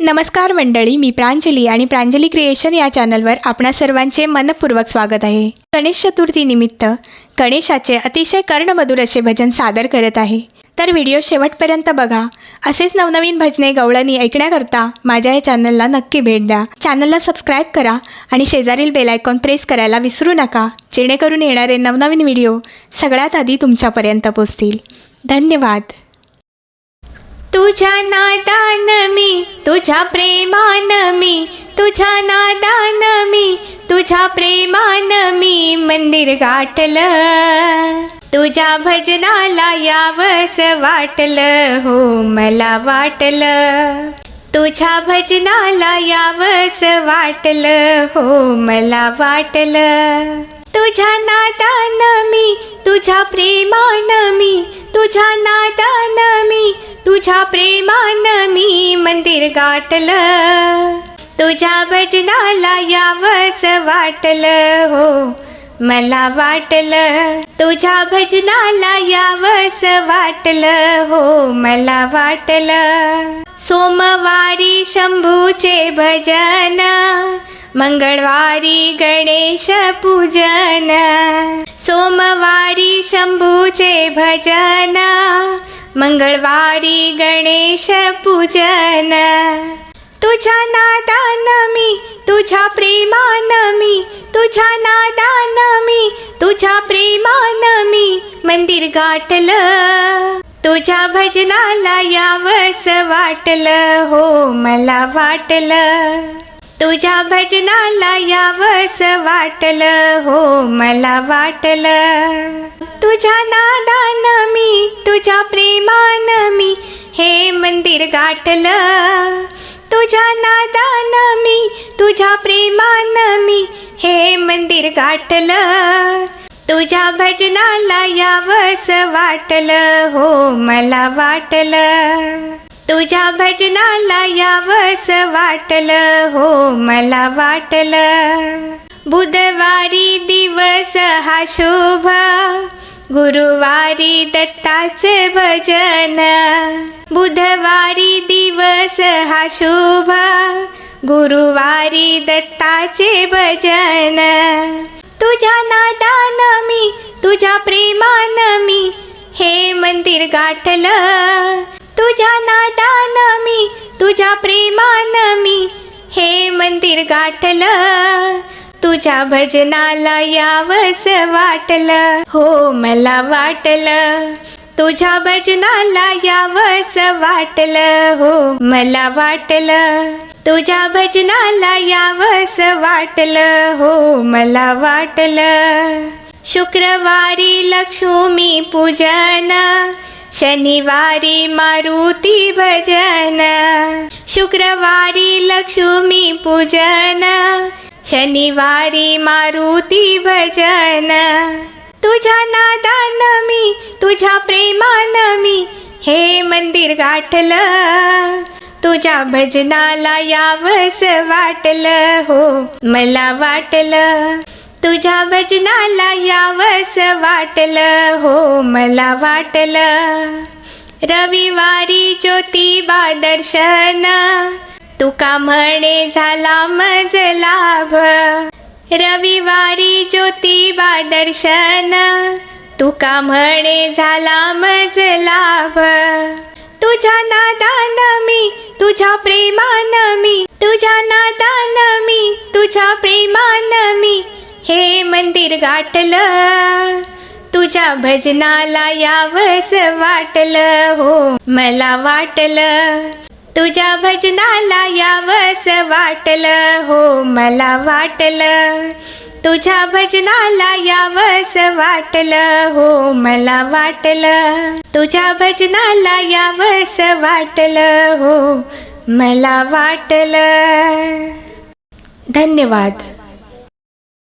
नमस्कार मंडळी मी प्रांजली आणि प्रांजली क्रिएशन या चॅनलवर आपणा सर्वांचे मनपूर्वक स्वागत आहे. गणेश चतुर्थीनिमित्त गणेशाचे अतिशय कर्णमधुर असे भजन सादर करत आहे. तर व्हिडिओ शेवटपर्यंत बघा. असेच नवनवीन भजने गवळणी ऐकण्याकरता माझ्या या चॅनलला नक्की भेट द्या. चॅनलला सबस्क्राईब करा आणि शेजारील बेल आयकॉन प्रेस करायला विसरू नका जेणेकरून येणारे नवनवीन व्हिडिओ सगळ्यात आधी तुमच्यापर्यंत पोचतील धन्यवाद. तुझ्या नादान मी तुझ्या प्रेमान मी तुझ्या नादान मी तुझ्या प्रेमान मी मंदिर गाठलं. तुझ्या भजनाला यावस वाटलं हो मला वाटलं. तुझ्या भजनाला यावस वाटलं हो मला वाटलं. तुझ्या नादान मी तुझ्या प्रेमान मी तुझ्या नादा तुझ्या प्रेमान मी मंदिर गाठलं. तुझ्या भजनाला यावस वाटलं हो मला वाटलं. तुझ्या भजनाला यावस वाटलं हो मला वाटलं. सोमवारी शंभूचे भजन मंगळवारी गणेश पूजन. सोमवारी शंभूचे भजन मंगळवारी गणेश पूजन. तुझ्या नादान मी तुझ्या प्रेमान मी तुझ्या नादान मी तुझ्या प्रेमान मी मंदिर गाठलं. तुझ्या भजनाला यावस वाटलं हो मला वाटलं. तुझ्या भजनाला यावस वाटलं हो मला वाटलं. तुझ्या नादान मी तुझ्या प्रेमान मी हे मंदिर गाठलं. तुझ्या नादान मी तुझ्या प्रेमान मी हे मंदिर गाठलं. तुझ्या भजनाला यावस वाटलं हो मला वाटलं. तुझ्या भजनाला यावस वाटलं हो मला वाटलं. बुधवारी दिवस हा शुभ गुरुवारी दत्ताचे भजन. बुधवारी दिवस हा शुभ गुरुवारी दत्ताचे भजन. तुझ्या नादान मी तुझ्या प्रेमान मी हे मंदिर गाठलं. तुझ्या नादान मी तुझ्या प्रेमान मी. हे मंदिर गाठलं तुझ्या भजनाला यावस वाटलं. हो मला वाटलं तुझ्या भजनाला यावस वाटलं. हो मला वाटलं तुझ्या भजनाला यावस वाटलं. हो मला वाटलं शुक्रवारी लक्ष्मी पूजन शनिवारी मारुती भजन शुक्रवारी लक्ष्मी पूजन शनिवारी मारुती भजन. तुझ्या नादान मी तुझ्या प्रेमान मी हे मंदिर गाठलं. तुझ्या भजनाला यावस वाटलं हो मला वाटलं. तुझ्या भजनाला यावस वाटलं हो मला वाटलं. रविवारी ज्योतिबा दर्शन तुका म्हणे झाला मज लाभ. रविवारी ज्योतिबा दर्शन तुका म्हणे झाला मज लाभ. तुझ्या नादान मी तुझ्या प्रेमान मी तुझ्या नादान मी तुझ्या प्रेमान मी हे मंदिर गाठलं तुझ्या भजनाला यावस वाटलं हो. मला वाटलं तुझ्या भजनाला यावस वाटलं हो. मला वाटलं तुझ्या भजनाला यावस वाटलं हो. मला वाटलं तुझ्या भजनाला यावस वाटलं हो. मला वाटलं. धन्यवाद.